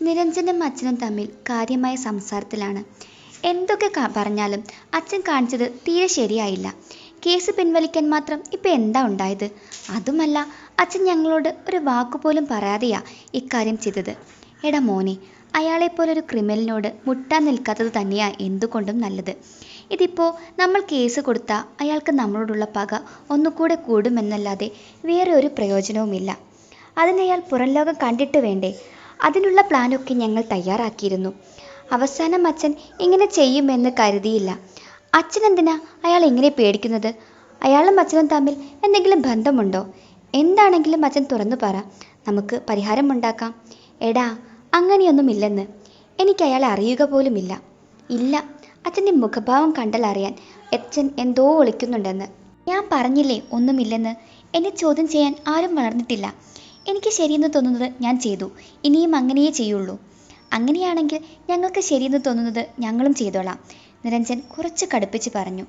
നിരഞ്ജനും അച്ഛനും തമ്മിൽ കാര്യമായ സംസാരത്തിലാണ്. എന്തൊക്കെ പറഞ്ഞാലും അച്ഛൻ കാണിച്ചത് തീരെ ശരിയായില്ല. കേസ് പിൻവലിക്കാൻ മാത്രം ഇപ്പം എന്താ ഉണ്ടായത്? അതുമല്ല അച്ഛൻ ഞങ്ങളോട് ഒരു വാക്കുപോലും പറയാതെയാ ഇക്കാര്യം ചെയ്തത്. എടാ മോനെ അയാളെപ്പോലൊരു ക്രിമിനലിനോട് മുട്ടാൻ നിൽക്കാത്തത് തന്നെയാ എന്തുകൊണ്ടും നല്ലത്. ഇതിപ്പോൾ നമ്മൾ കേസ് കൊടുത്താൽ അയാൾക്ക് നമ്മളോടുള്ള പക ഒന്നുകൂടെ കൂടുമെന്നല്ലാതെ വേറെ ഒരു പ്രയോജനവുമില്ല. അതിനയാൾ പുറം ലോകം കണ്ടിട്ട് വേണ്ടേ? അതിനുള്ള പ്ലാനൊക്കെ ഞങ്ങൾ തയ്യാറാക്കിയിരുന്നു. അവസാനം അച്ഛൻ ഇങ്ങനെ ചെയ്യുമെന്ന് കരുതിയില്ല. അച്ഛൻ എന്തിനാ അയാൾ ഇങ്ങനെ പേടിക്കുന്നത്? അയാളും അച്ഛനും തമ്മിൽ എന്തെങ്കിലും ബന്ധമുണ്ടോ? എന്താണെങ്കിലും അച്ഛൻ തുറന്നു പറ. നമുക്ക് പരിഹാരം ഉണ്ടാക്കാം. എടാ അങ്ങനെയൊന്നുമില്ലെന്ന്. എനിക്ക് അയാളെ അറിയുക പോലുമില്ല. ഇല്ല അച്ഛന്റെ മുഖഭാവം കണ്ടാൽ അറിയാൻ അച്ഛൻ എന്തോ ഒളിക്കുന്നുണ്ടെന്ന് ഞാൻ പറഞ്ഞില്ലേ ഒന്നുമില്ലെന്ന്? എന്നെ ചോദ്യം ചെയ്യാൻ ആരും വളർന്നിട്ടില്ല. എനിക്ക് ശരിയെന്ന് തോന്നുന്നത് ഞാൻ ചെയ്തു. ഇനിയും അങ്ങനെയേ ചെയ്യുള്ളൂ. അങ്ങനെയാണെങ്കിൽ ഞങ്ങൾക്ക് ശരിയെന്ന് തോന്നുന്നത് ഞങ്ങളും ചെയ്തോളാം. നിരഞ്ജൻ കുറച്ച് കടുപ്പിച്ച് പറഞ്ഞു.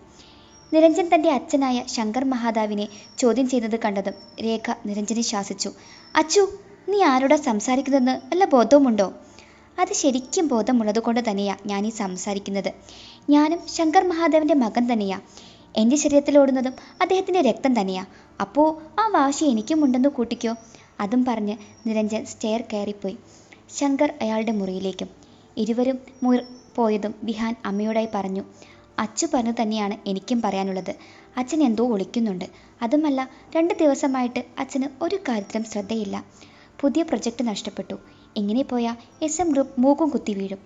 നിരഞ്ജൻ തന്റെ അച്ഛനായ ശങ്കർ മഹാദാവിനെ ചോദ്യം ചെയ്യുന്നത് കണ്ടതും രേഖ നിരഞ്ജനെ ശാസിച്ചു. അച്ചു നീ ആരോടാ സംസാരിക്കുന്നതെന്ന് വല്ല ബോധവുമുണ്ടോ? അത് ശരിക്കും ബോധമുള്ളത് കൊണ്ട് തന്നെയാ ഞാൻ ഈ സംസാരിക്കുന്നത്. ഞാനും ശങ്കർ മഹാദേവന്റെ മകൻ തന്നെയാ. എന്റെ ശരീരത്തിൽ ഓടുന്നതും അദ്ദേഹത്തിന്റെ രക്തം തന്നെയാ. അപ്പോൾ ആ വാശി എനിക്കും ഉണ്ടെന്ന് കൂട്ടിക്കോ. അതും പറഞ്ഞ് നിരഞ്ജൻ സ്റ്റെയർ കയറിപ്പോയി. ശങ്കർ അയാളുടെ മുറിയിലേക്കും. ഇരുവരും മുറി പോയതും വിഹാൻ അമ്മയോടായി പറഞ്ഞു അച്ചു പറഞ്ഞു തന്നെയാണ് എനിക്കും പറയാനുള്ളത്. അച്ഛൻ എന്തോ ഒളിക്കുന്നുണ്ട്. അതുമല്ല രണ്ട് ദിവസമായിട്ട് അച്ഛന് ഒരു കാര്യത്തിലും ശ്രദ്ധയില്ല. പുതിയ പ്രൊജക്റ്റ് നഷ്ടപ്പെട്ടു. ഇങ്ങനെ പോയാൽ എസ് എം ഗ്രൂപ്പ് മൂക്കും കുത്തി വീഴും.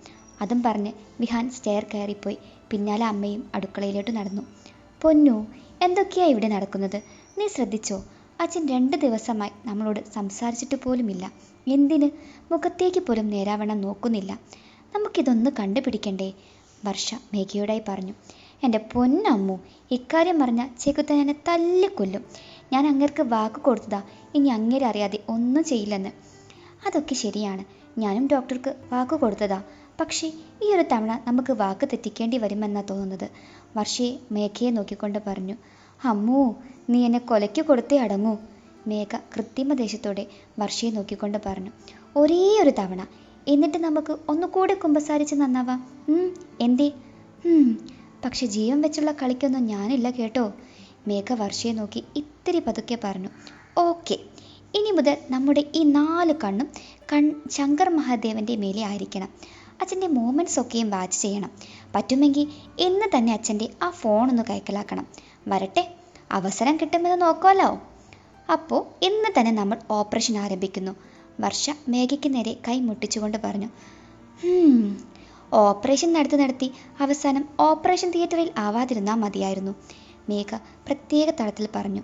അതും പറഞ്ഞ് വിഹാൻ സ്റ്റെയർ കയറിപ്പോയി. പിന്നാലെ അമ്മയും അടുക്കളയിലോട്ട് നടന്നു. പൊന്നു എന്തൊക്കെയാ ഇവിടെ നടക്കുന്നത്? നീ ശ്രദ്ധിച്ചോ? അച്ഛൻ രണ്ട് ദിവസമായി നമ്മളോട് സംസാരിച്ചിട്ട് പോലുമില്ല. എന്തിന്? മുഖത്തേക്ക് പോലും നേരാവണ്ണം നോക്കുന്നില്ല. നമുക്കിതൊന്ന് കണ്ടുപിടിക്കണ്ടേ? വർഷ മേഘയോടായി പറഞ്ഞു. എന്റെ പൊന്നമ്മു ഇക്കാര്യം പറഞ്ഞ ചെകുത്തൻ എന്നെ തല്ലിക്കൊല്ലും. ഞാൻ അങ്ങേർക്ക് വാക്ക് കൊടുത്തതാ. ഇനി അങ്ങേരെ അറിയാതെ ഒന്നും ചെയ്യില്ലെന്ന്. അതൊക്കെ ശരിയാണ്. ഞാനും ഡോക്ടർക്ക് വാക്ക് കൊടുത്തതാ. പക്ഷേ ഈ ഒരു തവണ നമുക്ക് വാക്ക് തെറ്റിക്കേണ്ടി വരുമെന്നാണ് തോന്നുന്നത്. വർഷയെ മേഘയെ നോക്കിക്കൊണ്ട് പറഞ്ഞു. അമ്മൂ നീ എന്നെ കൊലയ്ക്ക് കൊടുത്തേ അടങ്ങൂ. മേഘ കൃത്രിമ ദേശത്തോടെ വർഷയെ നോക്കിക്കൊണ്ട് പറഞ്ഞു. ഒരേ ഒരു തവണ. എന്നിട്ട് നമുക്ക് ഒന്നുകൂടെ കുമ്പസാരിച്ച് നന്നാവാം. എന്തേ? പക്ഷെ ജീവൻ വെച്ചുള്ള കളിക്കൊന്നും ഞാനില്ല കേട്ടോ. മേഘ വർഷയെ നോക്കി ഇത്തിരി പതുക്കെ പറഞ്ഞു. ഓക്കെ ഇനി മുതൽ നമ്മുടെ ഈ നാല് കണ്ണും കൺ ശങ്കർ മഹാദേവന്റെ മേലെ ആയിരിക്കണം. അച്ഛന്റെ മൂമെന്റ്സ് ഒക്കെയും വാച്ച് ചെയ്യണം. പറ്റുമെങ്കിൽ ഇന്ന് തന്നെ അച്ഛന്റെ ആ ഫോൺ ഒന്ന് കൈക്കലാക്കണം. വരട്ടെ? അവസരം കിട്ടുമെന്ന് നോക്കാമല്ലോ അപ്പോൾ ഇന്ന് തന്നെ നമ്മൾ ഓപ്പറേഷൻ ആരംഭിക്കുന്നു. വർഷ മേഘയ്ക്ക് നേരെ കൈ മുട്ടിച്ചുകൊണ്ട് പറഞ്ഞു "ഹും, ഓപ്പറേഷൻ നടത്തി നടത്തി അവസാനം ഓപ്പറേഷൻ തിയേറ്ററിൽ ആവാതിരുന്നാൽ മതിയായിരുന്നു മേഘ പ്രത്യേക തലത്തിൽ പറഞ്ഞു.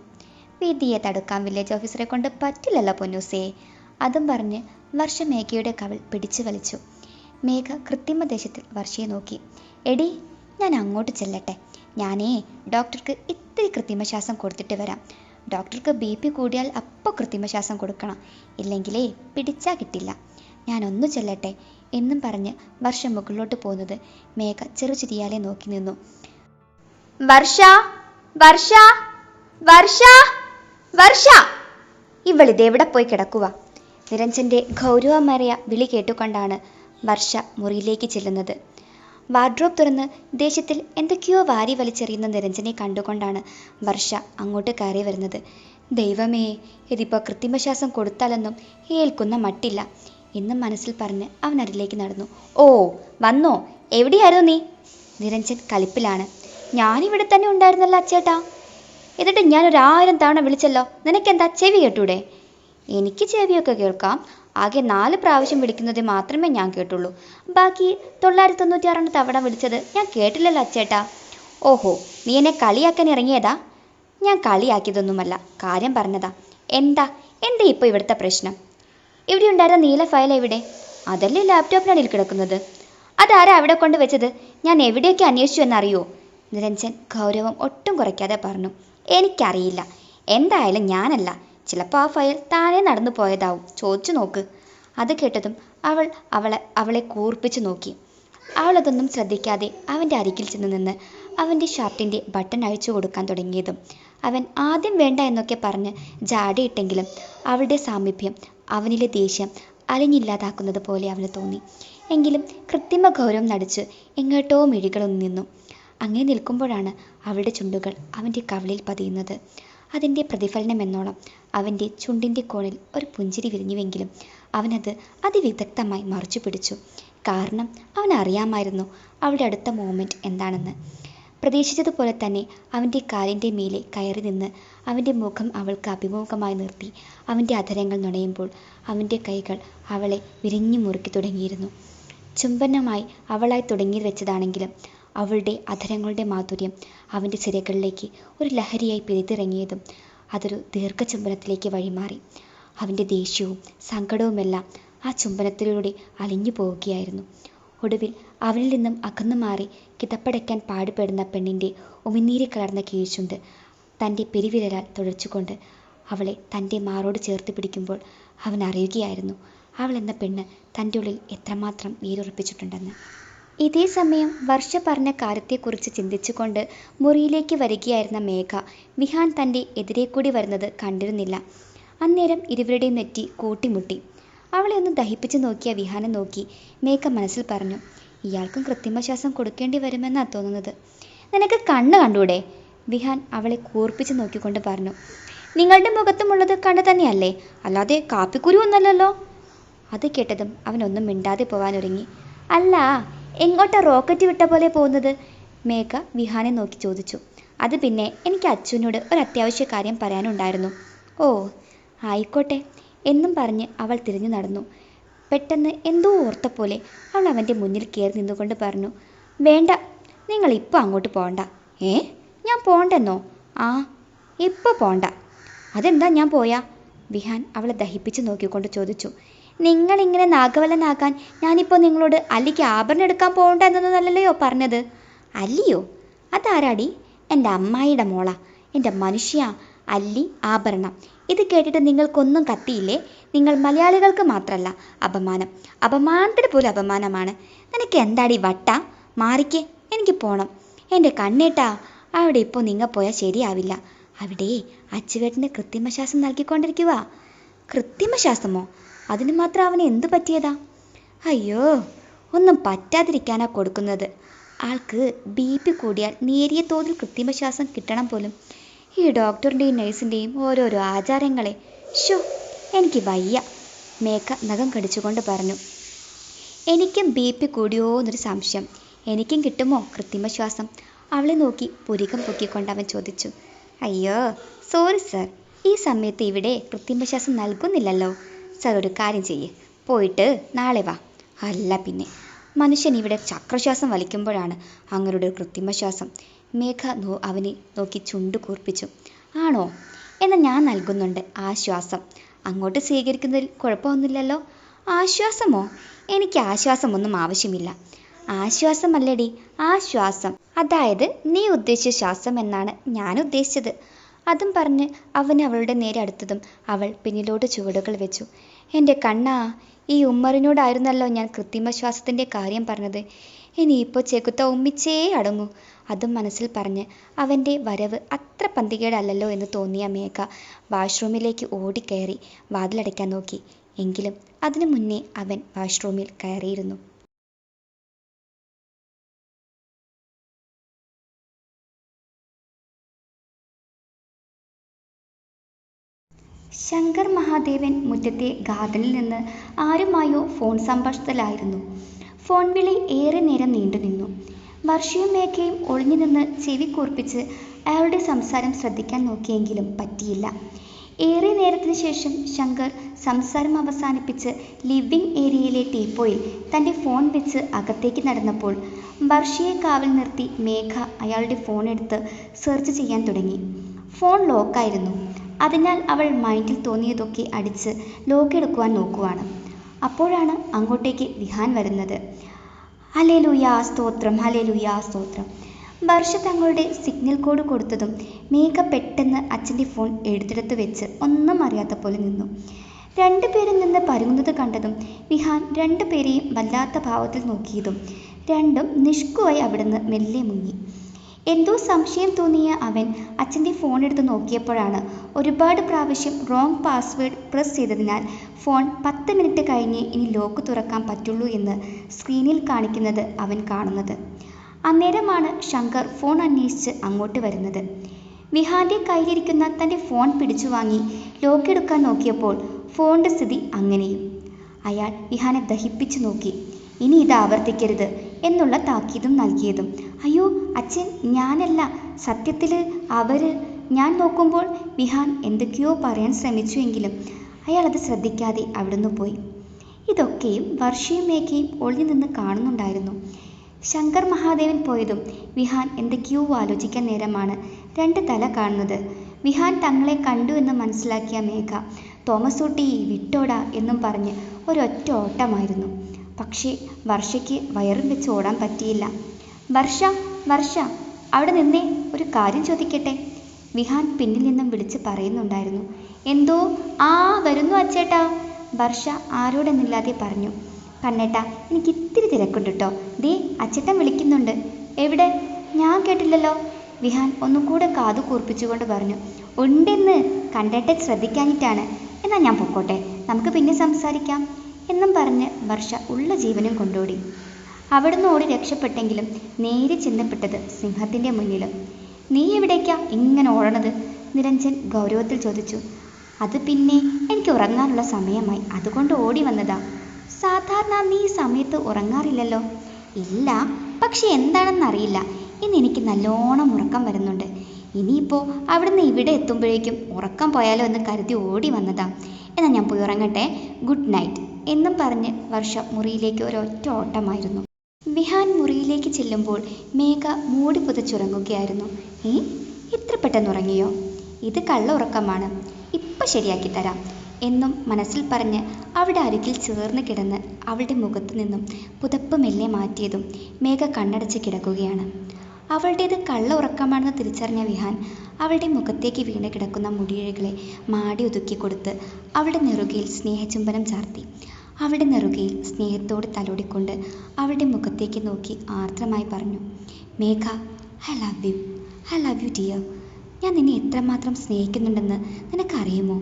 വിധിയെ തടുക്കാൻ വില്ലേജ് ഓഫീസറെ കൊണ്ട് പറ്റില്ലല്ലോ പൊന്നൂസേ അതും പറഞ്ഞ് വർഷ മേഘയുടെ കവൾ പിടിച്ചു വലിച്ചു. മേഘ കൃത്രിമ ദേശത്തിൽ വർഷയെ നോക്കി. എടി ഞാൻ അങ്ങോട്ട് ചെല്ലട്ടെ. ഞാനേ ഡോക്ടർക്ക് ഇത്തിരി കൃത്രിമശ്വാസം കൊടുത്തിട്ട് വരാം. ഡോക്ടർക്ക് ബി പി കൂടിയാൽ അപ്പോൾ കൃത്രിമശ്വാസം കൊടുക്കണം. ഇല്ലെങ്കിലേ പിടിച്ചാൽ കിട്ടില്ല. ഞാനൊന്നു ചെല്ലട്ടെ എന്നും പറഞ്ഞ് വർഷ മുകളിലോട്ട് പോകുന്നത് മേഘ ചെറുചിരിയാലെ നോക്കി നിന്നു. വർഷ വർഷ വർഷ വർഷ! ഇവളിതെവിടെ പോയി കിടക്കുക നിരഞ്ജന്റെ ഗൗരവമേറിയ വിളി കേട്ടുകൊണ്ടാണ് വർഷ മുറിയിലേക്ക് ചെല്ലുന്നത്. വാർഡ്രോബ് തുറന്ന് ദേഷ്യത്തിൽ എന്തൊക്കെയോ വാരി വലിച്ചെറിയുന്ന നിരഞ്ജനെ കണ്ടുകൊണ്ടാണ് വർഷ അങ്ങോട്ട് കയറി വരുന്നത്. ദൈവമേ ഇതിപ്പോൾ കൃത്രിമശ്വാസം കൊടുത്താലൊന്നും ഏൽക്കുന്ന മട്ടില്ല. എന്ന് മനസ്സിൽ പറഞ്ഞ് അവൻ അരിലേക്ക് നടന്നു. ഓ വന്നോ? എവിടെയായിരുന്നു നീ? നിരഞ്ജൻ കലിപ്പിലാണ്. ഞാനിവിടെ തന്നെ ഉണ്ടായിരുന്നല്ലോ അച്ചേട്ടാ. എന്നിട്ട് ഞാൻ ഒരായിരം തവണ വിളിച്ചല്ലോ. നിനക്കെന്താ ചെവി കേട്ടൂടെ? എനിക്ക് ചെവിയൊക്കെ കേൾക്കാം. ആകെ നാല് പ്രാവശ്യം വിളിക്കുന്നത് മാത്രമേ ഞാൻ കേട്ടുള്ളൂ. ബാക്കി തൊള്ളായിരത്തി തൊണ്ണൂറ്റിയാറാണ് തവണ വിളിച്ചത് ഞാൻ കേട്ടില്ലല്ലോ അച്ചേട്ടാ. ഓഹോ നീ എന്നെ കളിയാക്കാൻ ഇറങ്ങിയതാ? ഞാൻ കളിയാക്കിയതൊന്നുമല്ല കാര്യം പറഞ്ഞതാ. എന്താ എന്താ ഇപ്പോൾ ഇവിടുത്തെ പ്രശ്നം? ഇവിടെ ഉണ്ടായിരുന്ന നീല ഫയൽ എവിടെ? അതല്ലേ ലാപ്ടോപ്പിനടിയിൽ കിടക്കുന്നത്. അതാരാ അവിടെ കൊണ്ട് വെച്ചത്? ഞാൻ എവിടെയൊക്കെ അന്വേഷിച്ചു എന്നറിയോ? നിരഞ്ജൻ ഗൗരവം ഒട്ടും കുറയ്ക്കാതെ പറഞ്ഞു എനിക്കറിയില്ല. എന്തായാലും ഞാനല്ല ചിലപ്പോൾ ആ ഫയൽ താഴെ നടന്നു പോയതാവും. ചോദിച്ചു നോക്ക്. അത് കേട്ടതും അവൾ അവളെ അവളെ കൂർപ്പിച്ചു നോക്കി. അവളതൊന്നും ശ്രദ്ധിക്കാതെ അവന്റെ അരികിൽ ചെന്ന് നിന്ന് അവന്റെ ഷർട്ടിന്റെ ബട്ടൺ അഴിച്ചു കൊടുക്കാൻ തുടങ്ങിയതും അവൻ ആദ്യം വേണ്ട എന്നൊക്കെ പറഞ്ഞ് ജാടിയിട്ടെങ്കിലും അവളുടെ സാമീപ്യം അവനിലെ ദേഷ്യം അലിഞ്ഞില്ലാതാക്കുന്നത് പോലെ അവന് തോന്നി. എങ്കിലും കൃത്രിമ ഗൗരവം നടിച്ച് എങ്ങോട്ടോ മിഴികളൊന്നു നിന്നു. അങ്ങനെ നിൽക്കുമ്പോഴാണ് അവളുടെ ചുണ്ടുകൾ അവന്റെ കവിളിൽ പതിയുന്നത്. അതിന്റെ പ്രതിഫലനമെന്നോണം അവന്റെ ചുണ്ടിന്റെ കോണിൽ ഒരു പുഞ്ചിരി വിരിഞ്ഞുവെങ്കിലും അവനത് അതിവിദഗ്ധമായി മറച്ചു പിടിച്ചു. കാരണം അവൻ അറിയാമായിരുന്നു അവളുടെ അടുത്ത മൂമെന്റ് എന്താണെന്ന്. പ്രതീക്ഷിച്ചതുപോലെ തന്നെ അവന്റെ കാലിന്റെ മേലെ കയറി നിന്ന് അവന്റെ മുഖം അവൾക്ക് അഭിമുഖമായി നിർത്തി. അവന്റെ അധരങ്ങൾ നുണയുമ്പോൾ അവന്റെ കൈകൾ അവളെ വിരിഞ്ഞു മുറുക്കി തുടങ്ങിയിരുന്നു. ചുംബനമായി അവളായി തുടങ്ങി വെച്ചതാണെങ്കിലും അവളുടെ അധരങ്ങളുടെ മാധുര്യം അവന്റെ ചിരകളിലേക്ക് ഒരു ലഹരിയായി പെയ്തിറങ്ങിയതും അതൊരു ദീർഘചുംബനത്തിലേക്ക് വഴിമാറി. അവന്റെ ദേഷ്യവും സങ്കടവുമെല്ലാം ആ ചുംബനത്തിലൂടെ അലിഞ്ഞു പോവുകയായിരുന്നു. ഒടുവിൽ അവനിൽ നിന്നും അകന്നു മാറി കിതപ്പടയ്ക്കാൻ പാടുപെടുന്ന പെണ്ണിന്റെ ഉമിനീരി കലർന്ന കീഴ്ചുണ്ട് തന്റെ പെരുവിരലാൽ തുഴച്ചുകൊണ്ട് അവളെ തന്റെ മാറോട് ചേർത്ത് പിടിക്കുമ്പോൾ അവൻ അറിയുകയായിരുന്നു അവൾ എന്ന പെണ്ണ് തന്റെ ഉള്ളിൽ എത്രമാത്രം വേരുറപ്പിച്ചിട്ടുണ്ടെന്ന്. ഇതേ സമയം വർഷ പറഞ്ഞ കാര്യത്തെക്കുറിച്ച് ചിന്തിച്ചുകൊണ്ട് മുറിയിലേക്ക് വരികയായിരുന്ന മേഘ വിഹാൻ തന്റെ എതിരെ കൂടി വരുന്നത് കണ്ടിരുന്നില്ല. അന്നേരം ഇരുവരുടെയും നെറ്റി കൂട്ടിമുട്ടി. അവളെ ഒന്ന് ദഹിപ്പിച്ചു നോക്കിയ വിഹാനെ നോക്കി മേഘ മനസ്സിൽ പറഞ്ഞു ഇയാൾക്കും കൃത്രിമശ്വാസം കൊടുക്കേണ്ടി വരുമെന്നാണ് തോന്നുന്നത്. നിനക്ക് കണ്ണ് കണ്ടൂടെ? വിഹാൻ അവളെ കൂർപ്പിച്ച് നോക്കിക്കൊണ്ട് പറഞ്ഞു നിങ്ങളുടെ മുഖത്തുമുള്ളത് കണ്ണ് തന്നെയല്ലേ? അല്ലാതെ കാപ്പിക്കുരു ഒന്നല്ലല്ലോ? അത് കേട്ടതും അവനൊന്നും മിണ്ടാതെ പോവാനൊരുങ്ങി. അല്ല എങ്ങോട്ടാ റോക്കറ്റ് വിട്ട പോലെ പോകുന്നത്? മേഘ വിഹാനെ നോക്കി ചോദിച്ചു. അത് പിന്നെ എനിക്ക് അച്ഛനോട് ഒരു അത്യാവശ്യ കാര്യം പറയാനുണ്ടായിരുന്നു. ഓ ആയിക്കോട്ടെ എന്നും പറഞ്ഞ് അവൾ തിരിഞ്ഞു നടന്നു. പെട്ടെന്ന് എന്തോ ഓർത്ത പോലെ അവൾ അവന്റെ മുന്നിൽ കയറി നിന്നുകൊണ്ട് പറഞ്ഞു വേണ്ട നിങ്ങൾ ഇപ്പോൾ അങ്ങോട്ട് പോകണ്ട ഏ? ഞാൻ പോണ്ടെന്നോ? ആ ഇപ്പോൾ പോണ്ട. അതെന്താ ഞാൻ പോയാ? വിഹാൻ അവളെ ദഹിപ്പിച്ച് നോക്കിക്കൊണ്ട് ചോദിച്ചു. നിങ്ങളിങ്ങനെ നാഗവല്ലനാകാൻ ഞാനിപ്പോൾ നിങ്ങളോട് അല്ലിക്ക് ആഭരണം എടുക്കാൻ പോകണ്ട എന്നതല്ലല്ലോ പറഞ്ഞത്? അല്ലിയോ? അതാരാടി? എന്റെ അമ്മായിയുടെ മോള. എന്റെ മനുഷ്യ അല്ലി ആഭരണം. ഇത് കേട്ടിട്ട് നിങ്ങൾക്കൊന്നും കത്തിയില്ലേ? നിങ്ങൾ മലയാളികൾക്ക് മാത്രമല്ല അപമാനം. അപമാനത്തിന് പോലും അപമാനമാണ്. നിനക്ക് എന്താടി വട്ട? മാറിക്ക്. എനിക്ക് പോണം. എന്റെ കണ്ണേട്ടാ അവിടെ ഇപ്പോൾ നിങ്ങൾ പോയാൽ ശരിയാവില്ല. അവിടെ അച്ചുവേട്ടന്റെ കൃത്രിമശ്വാസം നൽകിക്കൊണ്ടിരിക്കുക കൃത്രിമശ്വാസമോ? അതിന് മാത്രം അവന് എന്തു പറ്റിയതാ? അയ്യോ ഒന്നും പറ്റാതിരിക്കാനാ കൊടുക്കുന്നത്. ആൾക്ക് ബി പി കൂടിയാൽ നേരിയ തോതിൽ കൃത്രിമശ്വാസം കിട്ടണം പോലും. ഈ ഡോക്ടറിന്റെയും നഴ്സിന്റെയും ഓരോരോ ആചാരങ്ങളെ ഷോ എനിക്ക് വയ്യ. മേക്ക നഖം കടിച്ചുകൊണ്ട് പറഞ്ഞു. എനിക്കും ബി പി കൂടിയോ എന്നൊരു സംശയം. എനിക്കും കിട്ടുമോ കൃത്രിമശ്വാസം? അവളെ നോക്കി പുരികം പൊക്കിക്കൊണ്ട് അവൻ ചോദിച്ചു. അയ്യോ സോറി സർ ഈ സമയത്ത് ഇവിടെ കൃത്രിമശ്വാസം നൽകുന്നില്ലല്ലോ. ഒരു കാര്യം ചെയ്യ്. പോയിട്ട് നാളെ വാ. അല്ല പിന്നെ. മനുഷ്യൻ ഇവിടെ ചക്രശ്വാസം വലിക്കുമ്പോഴാണ് അങ്ങരുടെ കൃത്രിമശ്വാസം. മേഘ നോ അവനെ നോക്കി ചുണ്ടു കൂർപ്പിച്ചു. ആണോ? എന്നാൽ ഞാൻ നൽകുന്നുണ്ട് ആശ്വാസം. അങ്ങോട്ട് സ്വീകരിക്കുന്നതിൽ കുഴപ്പമൊന്നുമില്ലല്ലോ? ആശ്വാസമോ? എനിക്ക് ആശ്വാസമൊന്നും ആവശ്യമില്ല. ആശ്വാസമല്ലടി ആശ്വാസം. അതായത് നീ ഉദ്ദേശിച്ച ശ്വാസം എന്നാണ് ഞാൻ ഉദ്ദേശിച്ചത്. അതും പറഞ്ഞ് അവൻ അവളുടെ നേരെ അടുത്തതും അവൾ പിന്നിലോട്ട് ചുവടുകൾ വെച്ചു. എന്റെ കണ്ണാ ഈ ഉമ്മറിനോടായിരുന്നല്ലോ ഞാൻ കൃത്രിമശ്വാസത്തിന്റെ കാര്യം പറഞ്ഞത്. ഇനിയിപ്പോൾ ചെകുത്ത ഉമ്മിച്ചേ അടങ്ങൂ. അതും മനസ്സിൽ പറഞ്ഞ് അവന്റെ വരവ് അത്ര പന്തികേടല്ലല്ലോ എന്ന് തോന്നിയ മേഘ വാഷ്റൂമിലേക്ക് ഓടിക്കയറി വാതിലടയ്ക്കാൻ നോക്കി. എങ്കിലും അതിനു മുന്നേ അവൻ വാഷ്റൂമിൽ കയറിയിരുന്നു. ശങ്കർ മഹാദേവൻ മുറ്റത്തെ ഗാർഡനിൽ നിന്ന് ആരുമായോ ഫോൺ സംഭാഷണത്തിലായിരുന്നു ഫോൺ വിളി ഏറെ നേരം നീണ്ടു നിന്നു. വർഷയും മേഘയും ഒളിഞ്ഞു നിന്ന് ചെവി കൂർപ്പിച്ച് അയാളുടെ സംസാരം ശ്രദ്ധിക്കാൻ നോക്കിയെങ്കിലും പറ്റിയില്ല. ഏറെ നേരത്തിന് ശേഷം ശങ്കർ സംസാരം അവസാനിപ്പിച്ച് ലിവിംഗ് ഏരിയയിലെ ടീപ്പോയിൽ തന്റെ ഫോൺ വെച്ച് അകത്തേക്ക് നടന്നപ്പോൾ വർഷയെ കാവൽ നിർത്തി മേഘ അയാളുടെ ഫോൺ എടുത്ത് സെർച്ച് ചെയ്യാൻ തുടങ്ങി. ഫോൺ ലോക്കായിരുന്നു. അതിനാൽ അവൾ മൈൻഡിൽ തോന്നിയതൊക്കെ അടിച്ച് ലോക്കെടുക്കുവാൻ നോക്കുവാണ്. അപ്പോഴാണ് അങ്ങോട്ടേക്ക് വിഹാൻ വരുന്നത്. ഹലേലുയാ സ്തോത്രം ഹലേലുയാ സ്തോത്രം. വർഷ തങ്ങളുടെ സിഗ്നൽ കോഡ് കൊടുത്തതും മേഘ പെട്ടെന്ന് അച്ഛന്റെ ഫോൺ എടുത്തെടുത്ത് വെച്ച് ഒന്നും അറിയാത്ത പോലെ നിന്നു. രണ്ടുപേരിൽ നിന്ന് പരുങ്ങുന്നത് കണ്ടതും വിഹാൻ രണ്ടുപേരെയും വല്ലാത്ത ഭാവത്തിൽ നോക്കിയതും രണ്ടും നിഷ്കുവായി അവിടുന്ന് മെല്ലെ മുങ്ങി. എന്തോ സംശയം തോന്നിയ അവൻ അച്ഛന്റെ ഫോൺ എടുത്ത് നോക്കിയപ്പോഴാണ് ഒരുപാട് പ്രാവശ്യം റോങ് പാസ്വേഡ് പ്രസ് ചെയ്തതിനാൽ ഫോൺ പത്ത് മിനിറ്റ് കഴിഞ്ഞ് ഇനി ലോക്ക് തുറക്കാൻ പറ്റുള്ളൂ എന്ന് സ്ക്രീനിൽ കാണിക്കുന്നത് അവൻ കാണുന്നത്. അന്നേരമാണ് ശങ്കർ ഫോൺ അന്വേഷിച്ച് അങ്ങോട്ട് വരുന്നത്. വിഹാന്റെ കയ്യിലിരിക്കുന്ന തന്റെ ഫോൺ പിടിച്ചു വാങ്ങി ലോക്കെടുക്കാൻ നോക്കിയപ്പോൾ ഫോണിന്റെ സ്ഥിതി അങ്ങനെയും. അയാൾ വിഹാനെ ദഹിപ്പിച്ചു നോക്കി. ഇനി ഇത് ആവർത്തിക്കരുത്. എന്നുള്ള താക്കീതും നൽകിയതും. അയ്യോ അച്ഛൻ ഞാനല്ല. സത്യത്തിൽ അവർ ഞാൻ നോക്കുമ്പോൾ വിഹാൻ എന്തൊക്കെയോ പറയാൻ ശ്രമിച്ചുവെങ്കിലും അയാൾ അത് ശ്രദ്ധിക്കാതെ അവിടുന്ന് പോയി. ഇതൊക്കെയും വർഷയും മേഘയും ഒളിഞ്ഞു നിന്ന് കാണുന്നുണ്ടായിരുന്നു. ശങ്കർ മഹാദേവൻ പോയതും വിഹാൻ എന്തൊക്കെയോ ആലോചിക്കാൻ നേരമാണ് രണ്ട് തല കാണുന്നത്. വിഹാൻ തങ്ങളെ കണ്ടു എന്ന് മനസ്സിലാക്കിയ മേഘ തോമസൂട്ടി വിട്ടോടാ എന്നും പറഞ്ഞ് ഒരൊറ്റ ഓട്ടമായിരുന്നു. പക്ഷേ വർഷയ്ക്ക് വയറും വെച്ച് ഓടാൻ പറ്റിയില്ല. വർഷ വർഷ അവിടെ നിന്നേ ഒരു കാര്യം ചോദിക്കട്ടെ? വിഹാൻ പിന്നിൽ നിന്നും വിളിച്ച് പറയുന്നുണ്ടായിരുന്നു. എന്തോ? ആ വരുന്നു അച്ചേട്ടാ. വർഷ ആരോടെന്നില്ലാതെ പറഞ്ഞു. കണ്ണേട്ട എനിക്ക് ഇത്തിരി തിരക്കുണ്ട് കേട്ടോ ദേ അച്ചേട്ടൻ വിളിക്കുന്നുണ്ട്. എവിടെ? ഞാൻ കേട്ടില്ലല്ലോ. വിഹാൻ ഒന്നുകൂടെ കാതു കൂർപ്പിച്ചുകൊണ്ട് പറഞ്ഞു. ഉണ്ടെന്ന് കണ്ടേട്ടെ ശ്രദ്ധിക്കാനിട്ടാണ് എന്നാൽ ഞാൻ പൊക്കോട്ടെ. നമുക്ക് പിന്നെ സംസാരിക്കാം. എന്നും പറഞ്ഞ് വർഷ ഉള്ള ജീവനും കൊണ്ടോടി. അവിടുന്ന് ഓടി രക്ഷപ്പെട്ടെങ്കിലും നേരെ ചിന്തപ്പെട്ടത് സിംഹത്തിന്റെ മുന്നിലും. നീ എവിടേക്കാ ഇങ്ങനെ ഓടണത്? നിരഞ്ജൻ ഗൗരവത്തിൽ ചോദിച്ചു. അത് പിന്നെ എനിക്ക് ഉറങ്ങാനുള്ള സമയമായി. അതുകൊണ്ട് ഓടി വന്നതാ. സാധാരണ നീ ഈ സമയത്ത് ഉറങ്ങാറില്ലല്ലോ? ഇല്ല. പക്ഷെ എന്താണെന്നറിയില്ല ഇന്ന് എനിക്ക് നല്ലോണം ഉറക്കം വരുന്നുണ്ട്. ഇനിയിപ്പോൾ അവിടുന്ന് ഇവിടെ എത്തുമ്പോഴേക്കും ഉറക്കം പോയാലോ എന്ന് കരുതി ഓടി വന്നതാ. എന്നാൽ ഞാൻ പോയി ഉറങ്ങട്ടെ ഗുഡ് നൈറ്റ് എന്നും പറഞ്ഞ് വർഷ മുറിയിലേക്ക് ഒരൊറ്റ ഓട്ടമായിരുന്നു. വിഹാൻ മുറിയിലേക്ക് ചെല്ലുമ്പോൾ മേഘ മൂടി പുതച്ചുറങ്ങുകയായിരുന്നു. ഏ? ഇത്ര പെട്ടെന്ന് ഉറങ്ങിയോ? ഇത് കള്ള ഉറക്കമാണ് ഇപ്പം ശരിയാക്കി തരാം എന്നും മനസ്സിൽ പറഞ്ഞ് അവിടെ അരികിൽ ചേർന്ന് കിടന്ന് അവളുടെ മുഖത്തു നിന്നും പുതപ്പ് മെല്ലെ മാറ്റിയതും മേഘ കണ്ണടച്ച് കിടക്കുകയാണ്. അവളുടേത് കള്ള ഉറക്കമാണെന്ന് തിരിച്ചറിഞ്ഞ വിഹാൻ അവളുടെ മുഖത്തേക്ക് വീണ് കിടക്കുന്ന മുടിയിഴകളെ മാടി ഒതുക്കി കൊടുത്ത് അവളുടെ നെറുകയിൽ സ്നേഹചുംബനം ചാർത്തി. അവളുടെ നെറുകയിൽ സ്നേഹത്തോട് തലോടിക്കൊണ്ട് അവളുടെ മുഖത്തേക്ക് നോക്കി ആർദ്രമായി പറഞ്ഞു Megha I love you I love you dear ഞാൻ നിന്നെ എത്രമാത്രം സ്നേഹിക്കുന്നുണ്ടെന്ന് നിനക്കറിയുമോ?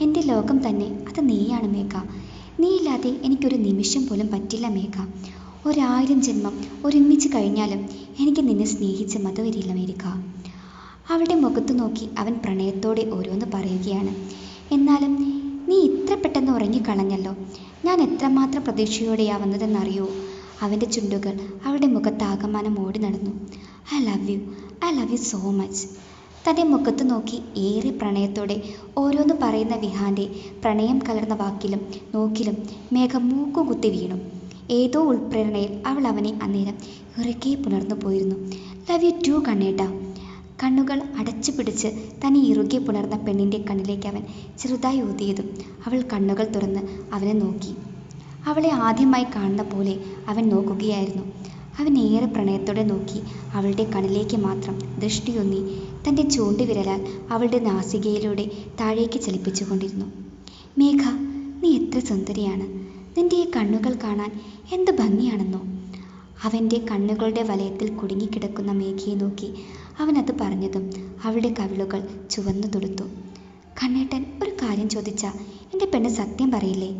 എന്റെ ലോകം തന്നെ അത് നീയാണ് മേഘ. നീയില്ലാതെ എനിക്കൊരു നിമിഷം പോലും പറ്റില്ല മേഘ. ഒരായിരം ജന്മം ഒരുമിച്ച് കഴിഞ്ഞാലും എനിക്ക് നിന്നെ സ്നേഹിച്ച മതവരില്ല മേരിക്ക അവളുടെ മുഖത്ത് നോക്കി അവൻ പ്രണയത്തോടെ ഓരോന്ന് പറയുകയാണ്. എന്നാലും നീ ഇത്ര പെട്ടെന്ന് ഉറങ്ങിക്കളഞ്ഞല്ലോ. ഞാൻ എത്രമാത്രം പ്രതീക്ഷയോടെയാ വന്നതെന്നറിയോ അവന്റെ ചുണ്ടുകൾ അവളുടെ മുഖത്താകമാനം ഓടി നടന്നു. I love you. I love you so much. തന്റെ മുഖത്ത് നോക്കി ഏറെ പ്രണയത്തോടെ ഓരോന്ന് പറയുന്ന വിഹാന്റെ പ്രണയം കലർന്ന വാക്കിലും നോക്കിലും മേഘം മൂക്കുകുത്തി വീണു. ഏതോ ഉൾപ്രേരണയിൽ അവൾ അവനെ അന്നേരം ഇറക്കി പുണർന്നു പോയിരുന്നു. ലവ് യു ടു കണ്ണേട്ട. കണ്ണുകൾ അടച്ചു പിടിച്ച് തന്നെ ഇറുകെ പുണർന്ന പെണ്ണിന്റെ കണ്ണിലേക്ക് അവൻ ചെറുതായി ഊതിയതും അവൾ കണ്ണുകൾ തുറന്ന് അവനെ നോക്കി. അവളെ ആദ്യമായി കാണുന്ന പോലെ അവൻ നോക്കുകയായിരുന്നു. അവൻ ഏറെ പ്രണയത്തോടെ നോക്കി അവളുടെ കണ്ണിലേക്ക് മാത്രം ദൃഷ്ടിയൊന്നി തന്റെ ചൂണ്ടുവിരലാൽ അവളുടെ നാസികയിലൂടെ താഴേക്ക് ചലിപ്പിച്ചുകൊണ്ടിരുന്നു. മേഘ നീ എത്ര സുന്ദരിയാണ്. നിന്റെ ഈ കണ്ണുകൾ കാണാൻ എന്ത് ഭംഗിയാണെന്നോ? അവന്റെ കണ്ണുകളുടെ വലയത്തിൽ കുടുങ്ങിക്കിടക്കുന്ന മേഘയെ നോക്കി അവൻ അത് പറഞ്ഞതും അവളുടെ കവിളുകൾ ചുവന്നു തൊടുത്തു കണ്ണേട്ടൻ ഒരു കാര്യം ചോദിച്ച എന്റെ പെണ്ണ് സത്യം പറയില്ലേ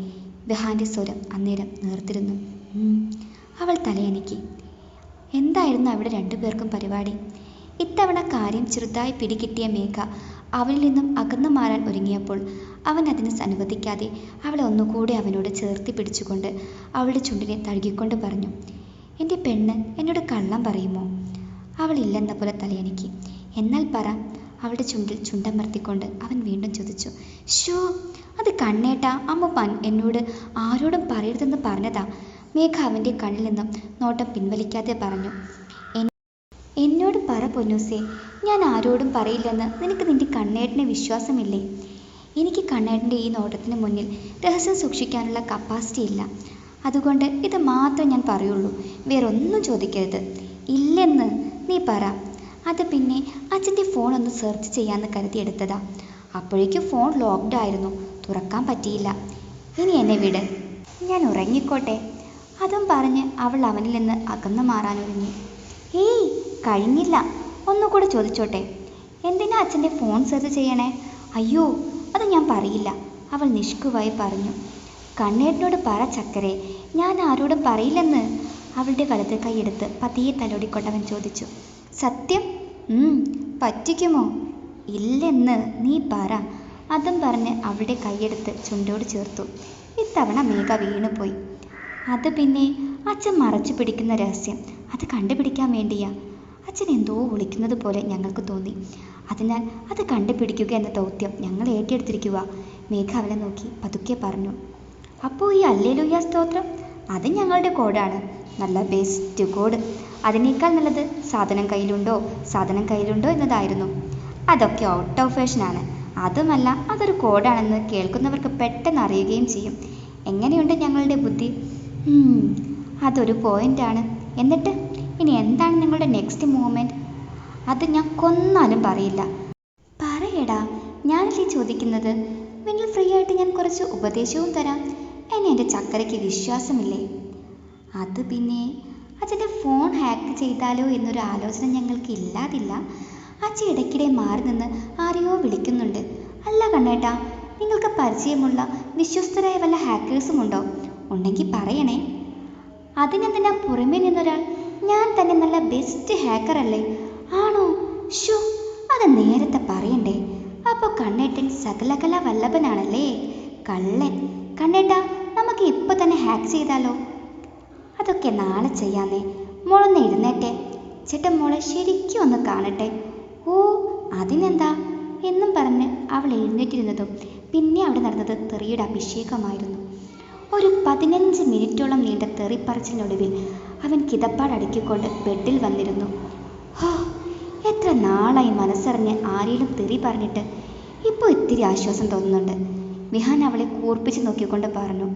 ബഹാന്റെ സ്വരം അന്നേരം നേർത്തിരുന്നു അവൾ തലയനക്കി എന്തായിരുന്നു അവിടെ രണ്ടുപേർക്കും പരിപാടി? ഇത്തവണ കാര്യം ചെറുതായി പിടികിട്ടിയ മേഘ അവനിൽ നിന്നും അകന്നു മാറാൻ ഒരുങ്ങിയപ്പോൾ അവൻ അതിന് അനുവദിക്കാതെ അവളെ ഒന്നുകൂടി അവനോട് ചേർത്തി പിടിച്ചുകൊണ്ട് അവളുടെ ചുണ്ടിനെ തഴുകിക്കൊണ്ട് പറഞ്ഞു എന്റെ പെണ്ണ് എന്നോട് കള്ളം പറയുമോ? അവൾ ഇല്ലെന്ന പോലെ തലയനക്കി എന്നാൽ പറ. അവളുടെ ചുണ്ടിൽ ചുണ്ടമർത്തിക്കൊണ്ട് അവൻ വീണ്ടും ചോദിച്ചു ഷോ അത് കണ്ണേട്ടാ. അമ്മ പൻ എന്നോട് ആരോടും പറയരുതെന്ന് പറഞ്ഞതാ. മേഘ അവന്റെ കണ്ണിൽ നിന്നും നോട്ടം പിൻവലിക്കാതെ പറഞ്ഞു എന്നോട് പറ പൊന്നൂസേ. ഞാൻ ആരോടും പറയില്ലെന്ന് നിനക്ക് നിന്റെ കണ്ണേട്ടനെ വിശ്വാസമില്ലേ? എനിക്ക് കണ്ണേട്ടന്റെ ഈ നോട്ടത്തിന് മുന്നിൽ രഹസ്യം സൂക്ഷിക്കാനുള്ള കപ്പാസിറ്റി ഇല്ല. അതുകൊണ്ട് ഇത് മാത്രം ഞാൻ പറയുള്ളൂ. വേറൊന്നും ചോദിക്കരുത്. ഇല്ലെന്ന് നീ പറ. അത് പിന്നെ അച്ഛന്റെ ഫോൺ ഒന്ന് സെർച്ച് ചെയ്യാമെന്ന് കരുതി എടുത്തതാ. അപ്പോഴേക്കും ഫോൺ ലോക്ക്ഡ് ആയിരുന്നു. തുറക്കാൻ പറ്റിയില്ല. ഇനി എന്നെ വിട്. ഞാൻ ഉറങ്ങിക്കോട്ടെ. അതും പറഞ്ഞ് അവൾ അവനിൽ നിന്ന് അകന്നു മാറാനൊരുങ്ങി ഏയ് കഴിഞ്ഞില്ല. ഒന്നുകൂടെ ചോദിച്ചോട്ടെ. എന്തിനാ അച്ഛന്റെ ഫോൺ സെർച്ച് ചെയ്യണേ? അയ്യോ അത് ഞാൻ പറയില്ല. അവൾ നിഷ്കുവായി പറഞ്ഞു. കണ്ണേട്ടനോട് പറ ചക്കരെ ഞാൻ ആരോടും പറയില്ലെന്ന്. അവളുടെ വലത് കൈയെടുത്ത് പതിയെ തലോടിക്കൊണ്ടവൻ ചോദിച്ചു. സത്യം? പറ്റിക്കുമോ? ഇല്ലെന്ന് നീ പറ. അതും പറഞ്ഞ് അവളുടെ കൈയെടുത്ത് ചുണ്ടോട് ചേർത്തു. ഇത്തവണ മേഘ വീണുപോയി. അത് പിന്നെ അച്ഛൻ മറച്ചു പിടിക്കുന്ന രഹസ്യം. അത് കണ്ടുപിടിക്കാൻ വേണ്ടിയാ. അച്ഛൻ എന്തോ വിളിക്കുന്നത് പോലെ ഞങ്ങൾക്ക് തോന്നി. അതിനാൽ അത് കണ്ടുപിടിക്കുക എന്ന ദൗത്യം ഞങ്ങൾ ഏറ്റെടുത്തിരിക്കുക. മേഘ അവനെ നോക്കി പതുക്കെ പറഞ്ഞു അപ്പോൾ ഈ അല്ലേലുയ്യ സ്തോത്രം? അത് ഞങ്ങളുടെ കോഡാണ് നല്ല ബെസ്റ്റ് കോഡ്. അതിനേക്കാൾ നല്ലത് സാധനം കയ്യിലുണ്ടോ? സാധനം കയ്യിലുണ്ടോ എന്നതായിരുന്നു. അതൊക്കെ ഔട്ട് ഓഫ് ഫാഷനാണ് അതുമല്ല അതൊരു കോഡാണെന്ന് കേൾക്കുന്നവർക്ക് പെട്ടെന്ന് അറിയുകയും ചെയ്യും. എങ്ങനെയുണ്ട് ഞങ്ങളുടെ ബുദ്ധി? അതൊരു പോയിന്റാണ് എന്നിട്ട്? ഇനി എന്താണ് നിങ്ങളുടെ നെക്സ്റ്റ് മൂവ്മെന്റ് അത് ഞാൻ കൊന്നാലും പറയില്ല. പറയടാ ഞാനല്ലേ ചോദിക്കുന്നത്? വീട്ടിൽ ഫ്രീ ആയിട്ട് ഞാൻ കുറച്ച് ഉപദേശവും തരാം. എന്നെ എന്റെ ചക്കരയ്ക്ക് വിശ്വാസമില്ലേ? അത് പിന്നെ അച്ഛന്റെ ഫോൺ ഹാക്ക് ചെയ്താലോ എന്നൊരു ആലോചന ഞങ്ങൾക്ക് ഇല്ലാതില്ല. അച്ഛൻ ഇടയ്ക്കിടെ മാറി നിന്ന് ആരെയോ വിളിക്കുന്നുണ്ട്. അല്ല കണ്ണേട്ടാ നിങ്ങൾക്ക് പരിചയമുള്ള വിശ്വസ്തരായ വല്ല ഹാക്കേഴ്സും ഉണ്ടോ? ഉണ്ടെങ്കിൽ പറയണേ. അതിനെന്തിനാ പുറമേ നിന്നൊരാൾ ഞാൻ തന്നെ നല്ല ബെസ്റ്റ് ഹാക്കർ അല്ലേ? ആണോ? ഷോ അത് നേരത്തെ പറയണ്ടേ. അപ്പോൾ കണ്ണേട്ടൻ സകലകല വല്ലഭനാണല്ലേ? കള്ളൻ. കണ്ണേട്ടാ നമുക്ക് ഇപ്പൊ തന്നെ ഹാക്ക് ചെയ്താലോ? അതൊക്കെ നാളെ ചെയ്യാന്നേ. മോളൊന്ന് എഴുന്നേറ്റെ. ചേട്ടൻ മോളെ ശരിക്കും ഒന്ന് കാണട്ടെ. ഓ അതിനെന്താ? എന്നും പറഞ്ഞ് അവൾ എഴുന്നേറ്റിരുന്നതും പിന്നെ അവിടെ നടന്നത് തെറിയുടെ അഭിഷേകമായിരുന്നു. ഒരു പതിനഞ്ച് മിനിറ്റോളം നീണ്ട തെറിപ്പറച്ചിലിനൊടുവിൽ അവൻ കിതപ്പാടടുക്കിക്കൊണ്ട് ബെഡിൽ വന്നിരുന്നു. ഹോ എത്ര നാളായി മനസ്സറിഞ്ഞ് ആരെയും തെറി പറഞ്ഞിട്ട് ഇപ്പോൾ ഇത്തിരി ആശ്വാസം തോന്നുന്നുണ്ട്. വിഹാൻ അവളെ കൂർപ്പിച്ച് നോക്കിക്കൊണ്ട് പറഞ്ഞു